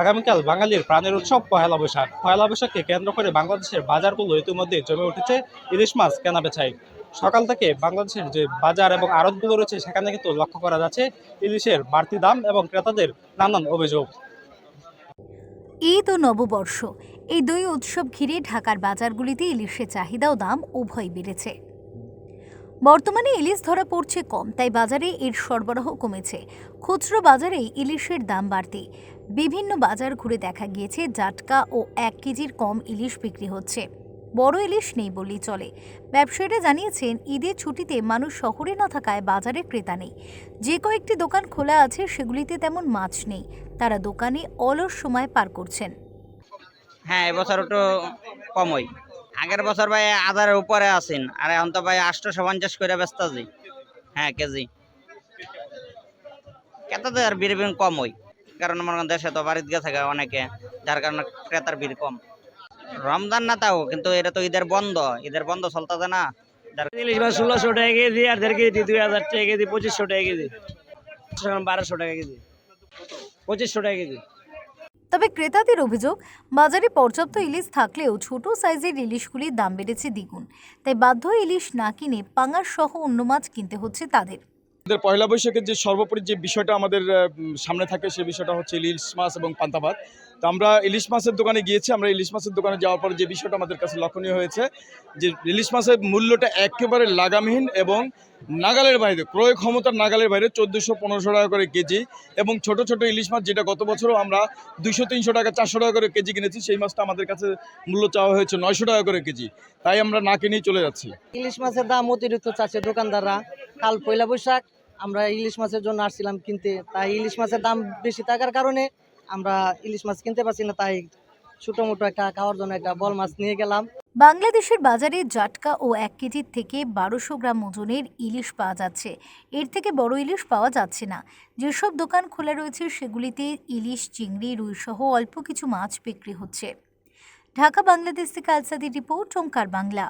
আগামীকাল বাঙালির প্রাণের উৎসব, পহেলা বৈশাখ। পহেলা বৈশাখকে কেন্দ্র করে বাংলাদেশের বাজারগুলো ইতিমধ্যে জমে উঠেছে ইলিশ মাছ কেনা বেচায়। সকাল থেকে বাংলাদেশের যে বাজার এবং আড়তগুলো রয়েছে, সেখানে কিন্তু লক্ষ্য করা যাচ্ছে ইলিশের বাড়তি দাম এবং ক্রেতাদের নানান অভিযোগ। ঈদ ও নববর্ষ। এই দুই উৎসব ঘিরে ঢাকার বাজারগুলিতে ইলিশের চাহিদা ও দাম উভয় বেড়েছে। বর্তমানে ইলিশ ধরা পড়ছে কম, তাই বাজারে এর সরবরাহ কমেছে। খুচরো বাজারে ইলিশের দাম বাড়তি। বিভিন্ন বাজার ঘুরে দেখা গিয়েছে জাটকা ও এক কেজির কম ইলিশ বিক্রি হচ্ছে। বড় ইলিশ নেই বললেই চলে। ব্যবসায়ীরা জানিয়েছেন, ঈদের ছুটিতে মানুষ শহরে না থাকায় বাজারে ক্রেতা নেই। যে কয়েকটি দোকান খোলা আছে, সেগুলিতে তেমন মাছ নেই। তারা দোকানে অলস সময় পার করছেন। হ্যাঁ এবছর একটু কমই। আগের বছর ভাই আধারের উপরে আছেন, আর এখন তো ভাই আটশোশো পঞ্চাশ করে ব্যস্ত আছি হ্যাঁ কেজি। ক্রেতাদের আর ভিড় কমই। কারণ আমার দেশে তো বাড়িতে গিয়ে থাকে অনেকে যার কারণে ক্রেতার ভিড় কম। রমজান না তাও কিন্তু এটা তো ঈদের বন্ধ ঈদের বন্ধ চলতেছে না। ইলিশ মাছ ষোলোশো টাকা কেজি আর দেড় কেজি দুই হাজার টাকা কেজি পঁচিশশো টাকা কেজি। বারোশো টাকা কেজি পঁচিশশো টাকা কেজি। তবে ক্রেতাদের অভিযোগ বাজারে পর্যাপ্ত ইলিশ থাকলেও ছোট সাইজের ইলিশগুলির দাম বেড়েছে দ্বিগুণ। তাই বাধ্য ইলিশ না কিনে পাঙাশ সহ অন্য মাছ কিনতে হচ্ছে তাদের। আমাদের পয়লা বৈশাখের যে সর্বোপরি যে বিষয়টা আমাদের সামনে থাকে সেই বিষয়টা হচ্ছে ইলিশ মাছ এবং পান্তা ভাত। তো আমরা ইলিশ মাছের দোকানে গিয়েছি, আমরা ইলিশ মাছের দোকানে যাওয়ার পর যে বিষয়টা আমাদের কাছে লক্ষণীয় হয়েছে, যে ইলিশ মাছের মূল্যটা একেবারে লাগামহীন এবং নাগালের বাইরে, ক্রয় ক্ষমতার নাগালের বাইরে চোদ্দোশো পনেরোশো টাকা করে কেজি এবং ছোট ছোট ইলিশ মাছ যেটা গত বছরও আমরা দুশো তিনশো টাকা, চারশো টাকা করে কেজি কিনেছি, সেই মাছটা আমাদের কাছে মূল্য চাওয়া হয়েছে নয়শো টাকা করে কেজি। তাই আমরা না কিনেই চলে যাচ্ছি। ইলিশ মাছের দাম অতিরিক্ত চাচ্ছে দোকানদাররা। কাল পয়লা বৈশাখ আমরা ইলিশ মাছের জন্য আসছিলাম কিনতে, তাই ইলিশ মাছের দাম বেশি থাকার কারণে আমরা ইলিশ মাছ কিনতে পারছি না, তাই ছোটো মোটো একটা খাওয়ার জন্য একটা বল মাছ নিয়ে গেলাম। বাংলাদেশের বাজারে জাটকা ও এক কেজির থেকে বারোশো গ্রাম ওজনের ইলিশ পাওয়া যাচ্ছে। এর থেকে বড় ইলিশ পাওয়া যাচ্ছে না। যেসব দোকান খোলা রয়েছে, সেগুলিতে ইলিশ, চিংড়ি রুই সহ অল্প কিছু মাছ বিক্রি হচ্ছে। ঢাকা বাংলাদেশ থেকে আলসাদি রিপোর্ট ওঙ্কার বাংলা।